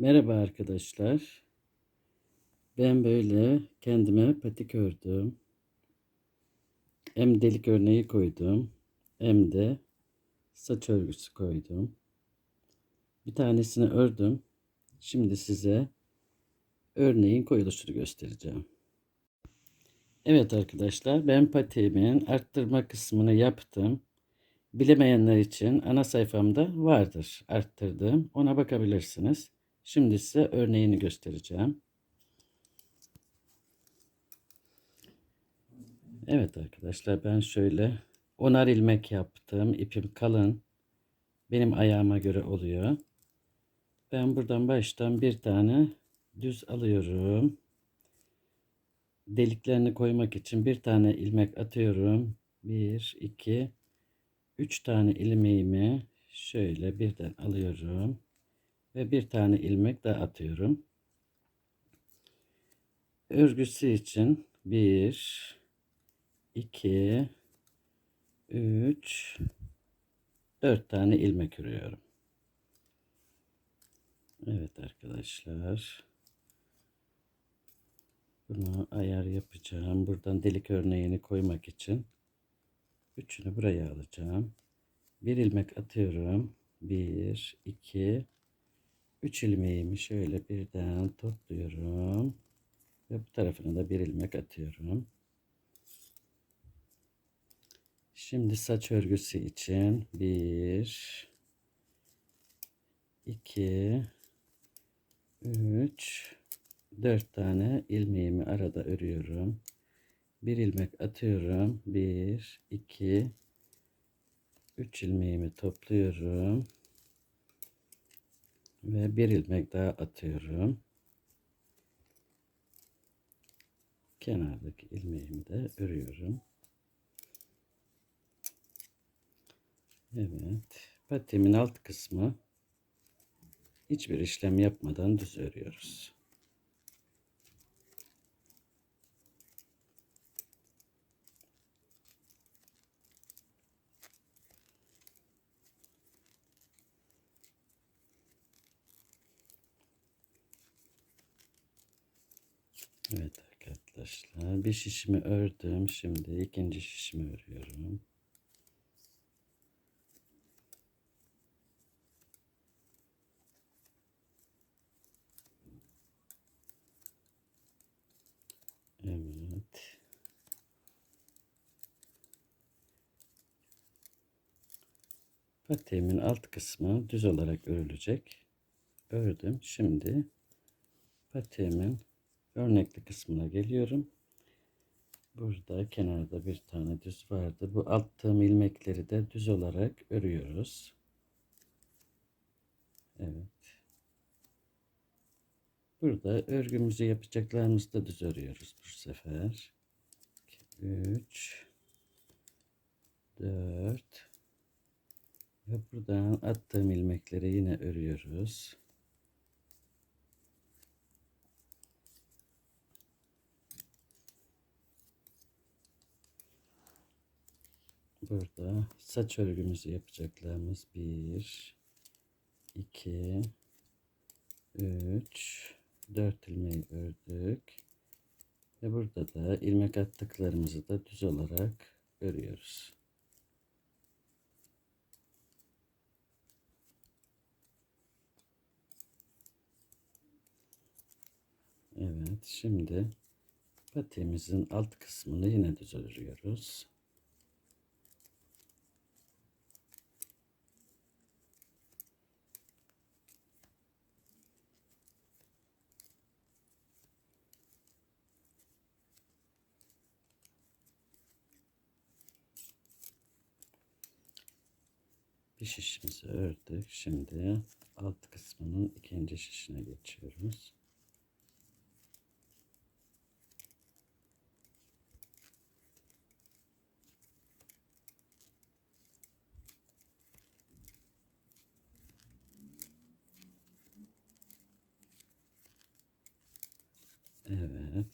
Merhaba arkadaşlar. Ben böyle kendime patik ördüm. Hem delik örneği koydum. Hem de saç örgüsü koydum. Bir tanesini ördüm. Şimdi size örneğin koyuluşunu göstereceğim. Evet arkadaşlar ben patiğimin arttırma kısmını yaptım. Bilemeyenler için ana sayfamda vardır arttırdım. Ona bakabilirsiniz. Şimdi size örneğini göstereceğim. Evet arkadaşlar ben şöyle onar ilmek yaptım. İpim kalın. Benim ayağıma göre oluyor. Ben buradan baştan bir tane düz alıyorum. Deliklerini koymak için bir tane ilmek atıyorum. Bir, iki, üç tane ilmeğimi şöyle birden alıyorum ve bir tane ilmek daha atıyorum. Örgüsü için 1 2 3 4 tane ilmek örüyorum. Evet arkadaşlar. Bunu ayar yapacağım. Buradan delik örneğini koymak için üçünü buraya alacağım. Bir ilmek atıyorum. 1 2 3 ilmeğimi şöyle birden topluyorum. Ve bu tarafına da bir ilmek atıyorum. Şimdi saç örgüsü için 1 2 3 4 tane ilmeğimi arada örüyorum. Bir ilmek atıyorum. 1 2 3 ilmeğimi topluyorum ve bir ilmek daha atıyorum. Kenardaki ilmeğimi de örüyorum. Evet. Patiğimin alt kısmı hiçbir işlem yapmadan düz örüyoruz. Evet arkadaşlar bir şişimi ördüm. Şimdi ikinci şişimi örüyorum. Evet. Patiğimin alt kısmı düz olarak örülecek. Ördüm. Şimdi patiğimin örnekli kısmına geliyorum. Burada kenarda bir tane düz vardı. Bu attığım ilmekleri de düz olarak örüyoruz. Evet. Burada örgümüzü yapacaklarımızı da düz örüyoruz bu sefer. 3 4 ve buradan attığım ilmekleri yine örüyoruz. Burada saç örgümüzü yapacaklarımız 1 2 3 4 ilmeği ördük. Ve burada da ilmek attıklarımızı da düz olarak örüyoruz. Evet şimdi patiğimizin alt kısmını yine düz örüyoruz. Bir şişimizi ördük. Şimdi alt kısmının ikinci şişine geçiyoruz. Evet,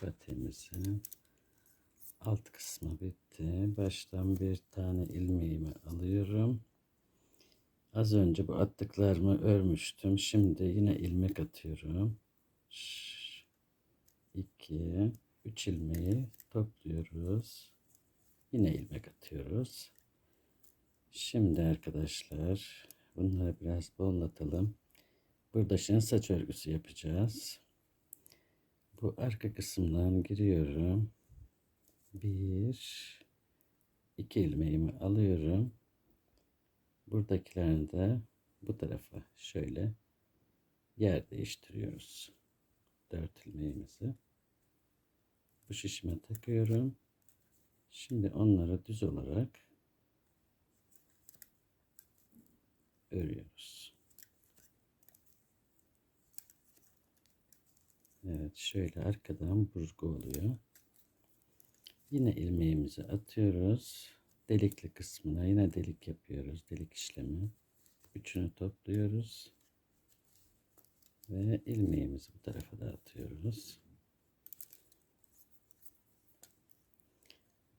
patiğimizin alt kısmı bitti. Baştan bir tane ilmeğimi alıyorum. Az önce bu attıklarımı örmüştüm. Şimdi yine ilmek atıyorum. 2 3 ilmeği topluyoruz. Yine ilmek atıyoruz. Şimdi arkadaşlar bunları biraz bollatalım. Burada şimdi saç örgüsü yapacağız. Bu arka kısımdan giriyorum. Bir, iki ilmeğimi alıyorum. Buradakilerini de bu tarafa şöyle yer değiştiriyoruz. Dört ilmeğimizi bu şişime takıyorum. Şimdi onları düz olarak örüyoruz. Evet şöyle arkadan burgu oluyor. Yine ilmeğimizi atıyoruz. Delikli kısmına yine delik yapıyoruz. Delik işlemi. Üçünü topluyoruz. Ve ilmeğimizi bu tarafa da atıyoruz.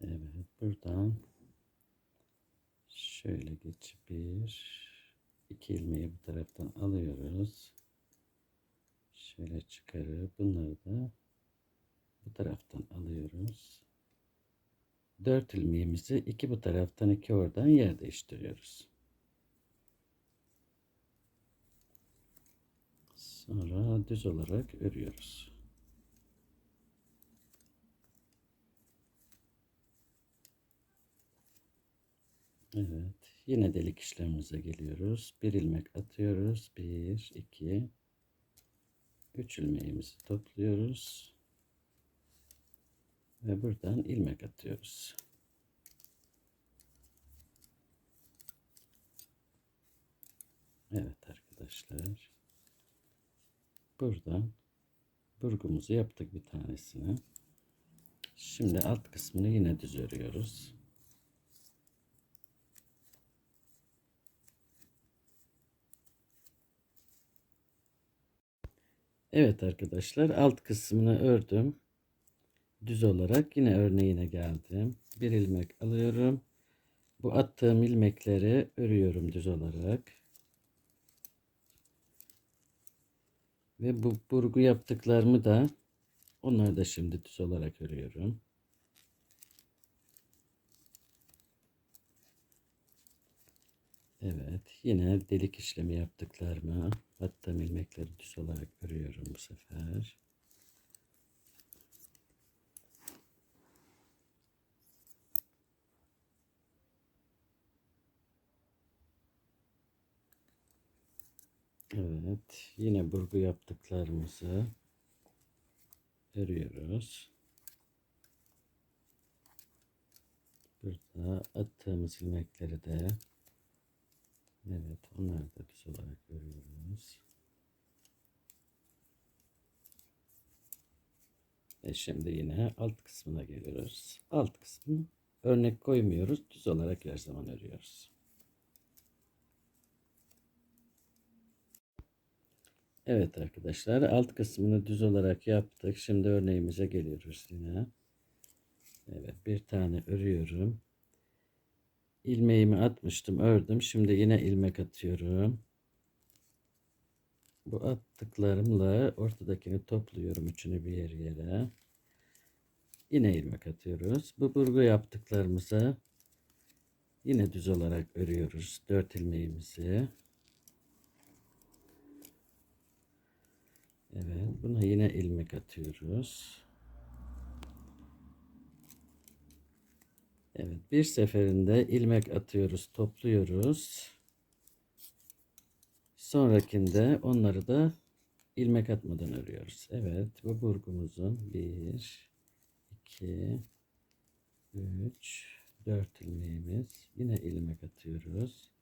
Evet buradan şöyle geçip bir iki ilmeği bu taraftan alıyoruz. Şöyle çıkarıp bunları da bu taraftan alıyoruz. 4 ilmeğimizi iki bu taraftan iki oradan yer değiştiriyoruz. Sonra düz olarak örüyoruz. Evet. Yine delik işlemimize geliyoruz. Bir ilmek atıyoruz. Bir, iki, üç ilmeğimizi topluyoruz. Ve buradan ilmek atıyoruz. Evet arkadaşlar. Buradan burgumuzu yaptık bir tanesini. Şimdi alt kısmını yine düz örüyoruz. Evet arkadaşlar alt kısmını ördüm. Düz olarak yine örneğine geldim. Bir ilmek alıyorum. Bu attığım ilmekleri örüyorum düz olarak. Ve bu burgu yaptıklarımı da onları da şimdi düz olarak örüyorum. Evet yine delik işlemi yaptıklarımı attığım ilmekleri düz olarak örüyorum bu sefer. Evet yine burgu yaptıklarımızı örüyoruz. Burada attığımız ilmekleri de Evet, onları da düz olarak görüyoruz. E şimdi yine alt kısmına geliyoruz. Alt kısmı örnek koymuyoruz. Düz olarak her zaman örüyoruz. Evet arkadaşlar alt kısmını düz olarak yaptık. Şimdi örneğimize geliyoruz yine. Evet bir tane örüyorum. İlmeğimi atmıştım ördüm. Şimdi yine ilmek atıyorum. Bu attıklarımla ortadakini topluyorum üçünü bir yer yere. Yine ilmek atıyoruz. Bu burgu yaptıklarımızı yine düz olarak örüyoruz dört ilmeğimizi Evet buna yine ilmek atıyoruz Evet bir seferinde ilmek atıyoruz topluyoruz. Sonrakinde onları da ilmek atmadan örüyoruz. Evet bu burgumuzun 1 2 3 4 ilmeğimiz yine ilmek atıyoruz.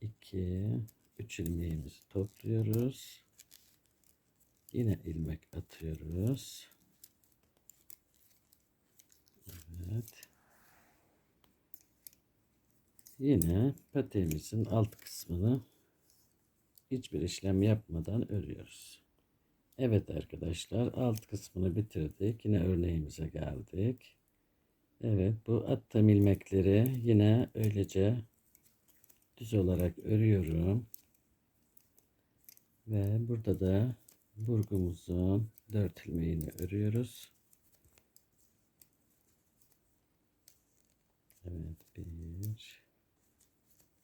2 3 ilmeğimizi topluyoruz. Yine ilmek atıyoruz. Evet. Yine peteğimizin alt kısmını hiçbir işlem yapmadan örüyoruz. Evet arkadaşlar alt kısmını bitirdik. Yine örneğimize geldik. Evet bu attığım ilmekleri yine öylece düz olarak örüyorum. Ve burada da burgumuzun dört ilmeğini örüyoruz. Evet bir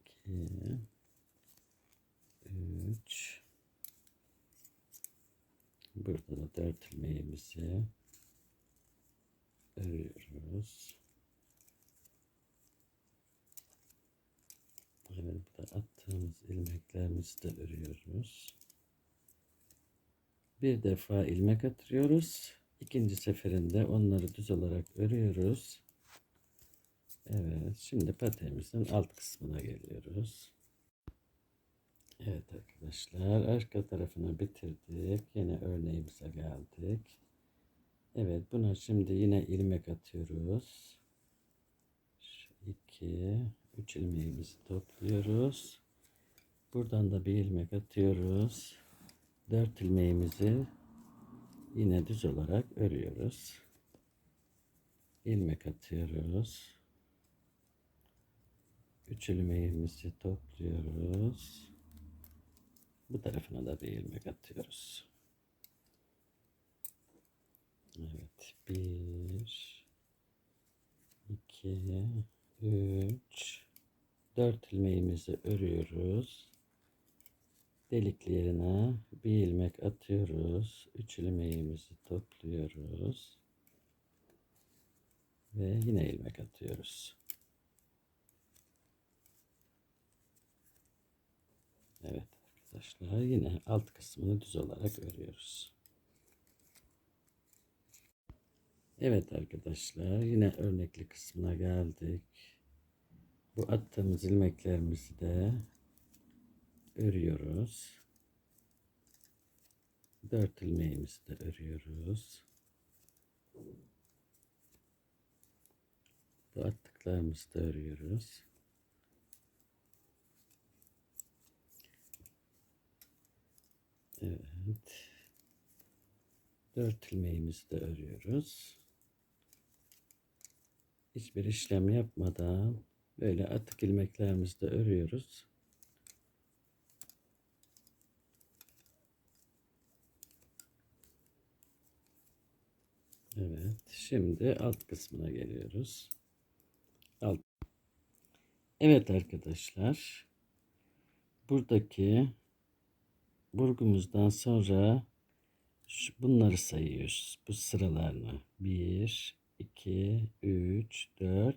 iki üç burada da dört ilmeğimizi örüyoruz. Evet bu da attığımız ilmeklerimizi de örüyoruz. Bir defa ilmek atıyoruz. İkinci seferinde onları düz olarak örüyoruz. Evet, şimdi patemizin alt kısmına geliyoruz. Evet arkadaşlar, arka tarafını bitirdik. Yine örneğimize geldik. Evet, buna şimdi yine ilmek atıyoruz. 2 3 ilmeğimizi topluyoruz. Buradan da bir ilmek atıyoruz. 4 ilmeğimizi yine düz olarak örüyoruz. ilmek atıyoruz. 3 ilmeğimizi topluyoruz. Bu tarafına da bir ilmek atıyoruz. Evet. 1 2 3 4 ilmeğimizi örüyoruz. Delikli yerine bir ilmek atıyoruz. 3 ilmeğimizi topluyoruz. Ve yine ilmek atıyoruz. Evet arkadaşlar yine alt kısmını düz olarak örüyoruz. Evet arkadaşlar yine örnekli kısmına geldik. Bu attığımız ilmeklerimizi de örüyoruz. Dört ilmeğimizi de örüyoruz. Bu attıklarımızı da örüyoruz. Evet. Dört ilmeğimizi de örüyoruz. Hiçbir işlem yapmadan böyle atık ilmeklerimizi de örüyoruz. Evet, şimdi alt kısmına geliyoruz. Alt. Evet arkadaşlar. Buradaki burgumuzdan sonra bunları sayıyoruz. Bu sıralarını. 1, 2, 3, 4,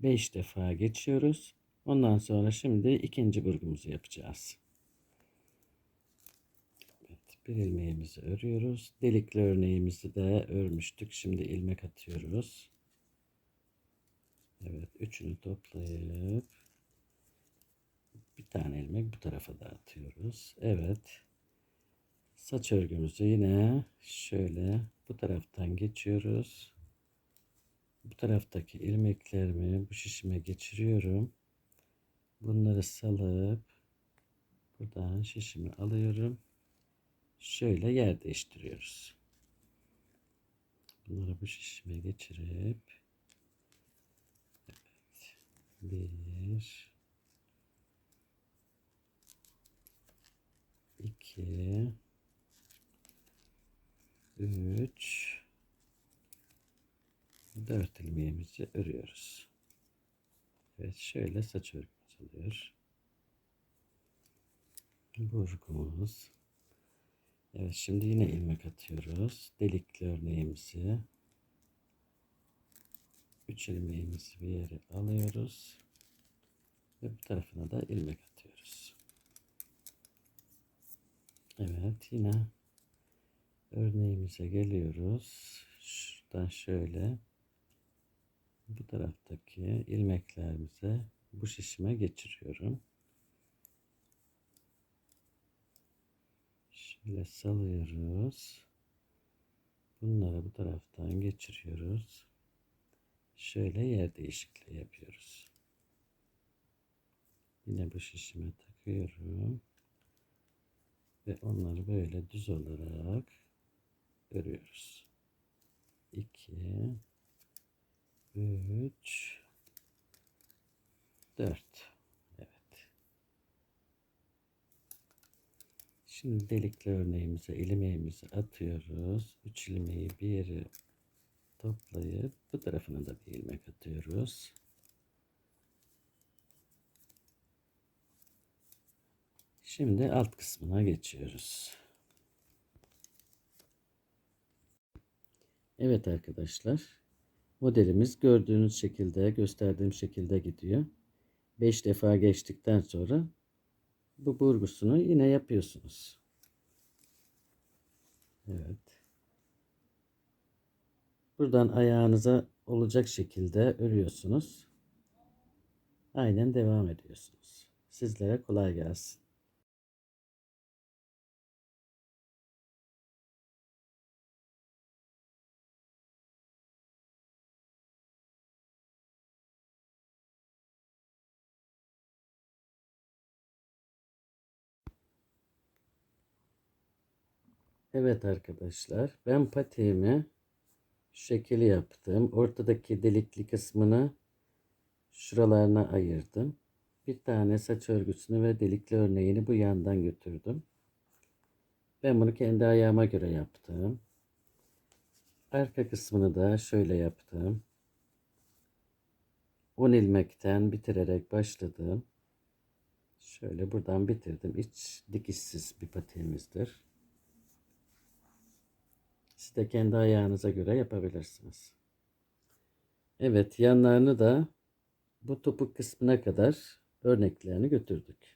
5 defa geçiyoruz. Ondan sonra şimdi ikinci burgumuzu yapacağız. Bir ilmeğimizi örüyoruz. Delikli örneğimizi de örmüştük. Şimdi ilmek atıyoruz. Evet, üçünü toplayıp bir tane ilmek bu tarafa da atıyoruz. Evet. Saç örgümüzü yine şöyle bu taraftan geçiyoruz. Bu taraftaki ilmeklerimi bu şişime geçiriyorum. Bunları salıp buradan şişimi alıyorum. Şöyle yer değiştiriyoruz. Bunları bu şişime geçirip evet, bir iki üç dört ilmeğimizi örüyoruz. Evet şöyle saç örgümüz oluyor. Burgumuz. Evet şimdi yine ilmek atıyoruz. Delikli örneğimizi. Üç ilmeğimizi bir yere alıyoruz. Ve bu tarafına da ilmek atıyoruz. Evet yine örneğimize geliyoruz. Şuradan şöyle bu taraftaki ilmeklerimize bu şişime geçiriyorum. Şöyle salıyoruz. Bunları bu taraftan geçiriyoruz. Şöyle yer değişikliği yapıyoruz. Yine bu şişime takıyorum. Ve onları böyle düz olarak örüyoruz. 2 3 4 Evet. Şimdi delikli örneğimize ilmeğimizi atıyoruz. Üç ilmeği bir yere toplayıp bu tarafına da bir ilmek atıyoruz. Şimdi alt kısmına geçiyoruz. Evet arkadaşlar. Modelimiz gördüğünüz şekilde, gösterdiğim şekilde gidiyor. 5 defa geçtikten sonra bu burgusunu yine yapıyorsunuz. Evet. Buradan ayağınıza olacak şekilde örüyorsunuz. Aynen devam ediyorsunuz. Sizlere kolay gelsin. Evet arkadaşlar ben patiğimi şu yaptım. Ortadaki delikli kısmını şuralarına ayırdım. Bir tane saç örgüsünü ve delikli örneğini bu yandan götürdüm. Ben bunu kendi ayağıma göre yaptım. Arka kısmını da şöyle yaptım. 10 ilmekten bitirerek başladım. Şöyle buradan bitirdim. İç dikişsiz bir patiğimizdir. Siz de kendi ayağınıza göre yapabilirsiniz. Evet yanlarını da bu topuk kısmına kadar örneklerini götürdük.